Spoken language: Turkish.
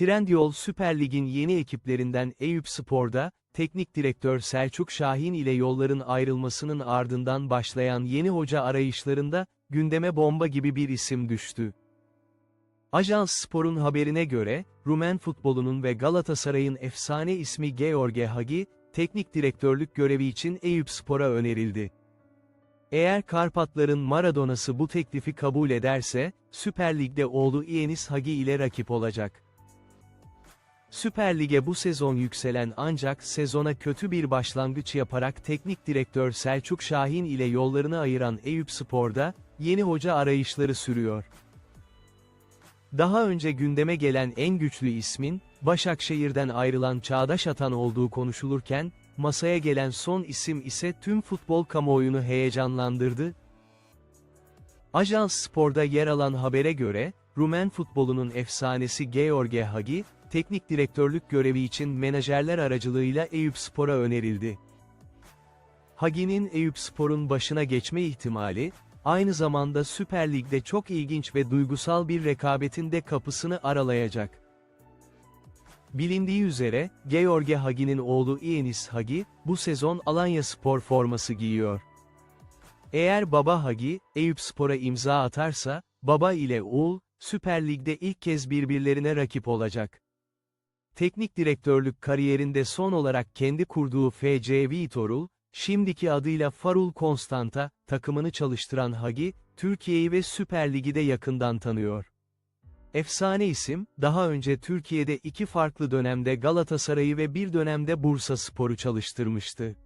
Trendyol Süper Lig'in yeni ekiplerinden Eyüp Spor'da, teknik direktör Selçuk Şahin ile yolların ayrılmasının ardından başlayan yeni hoca arayışlarında, gündeme bomba gibi bir isim düştü. Ajans Spor'un haberine göre, Rumen futbolunun ve Galatasaray'ın efsane ismi George Hagi, teknik direktörlük görevi için Eyüp Spor'a önerildi. Eğer Karpatların Maradona'sı bu teklifi kabul ederse, Süper Lig'de oğlu Ienis Hagi ile rakip olacak. Süper Lig'e bu sezon yükselen ancak sezona kötü bir başlangıç yaparak teknik direktör Selçuk Şahin ile yollarını ayıran Eyüp Spor'da, yeni hoca arayışları sürüyor. Daha önce gündeme gelen en güçlü ismin, Başakşehir'den ayrılan Çağdaş Atan olduğu konuşulurken, masaya gelen son isim ise tüm futbol kamuoyunu heyecanlandırdı. Ajans Spor'da yer alan habere göre, Rumen futbolunun efsanesi George Hagi, teknik direktörlük görevi için menajerler aracılığıyla Eyüp Spor'a önerildi. Hagi'nin Eyüp Spor'un başına geçme ihtimali, aynı zamanda Süper Lig'de çok ilginç ve duygusal bir rekabetin de kapısını aralayacak. Bilindiği üzere, George Hagi'nin oğlu Ienis Hagi, bu sezon Alanya Spor forması giyiyor. Eğer baba Hagi, Eyüp Spor'a imza atarsa, baba ile oğul, Süper Lig'de ilk kez birbirlerine rakip olacak. Teknik direktörlük kariyerinde son olarak kendi kurduğu FC Viitorul, şimdiki adıyla Farul Constanta, takımını çalıştıran Hagi, Türkiye'yi ve Süper Lig'i de yakından tanıyor. Efsane isim, daha önce Türkiye'de iki farklı dönemde Galatasaray'ı ve bir dönemde Bursa Spor'u çalıştırmıştı.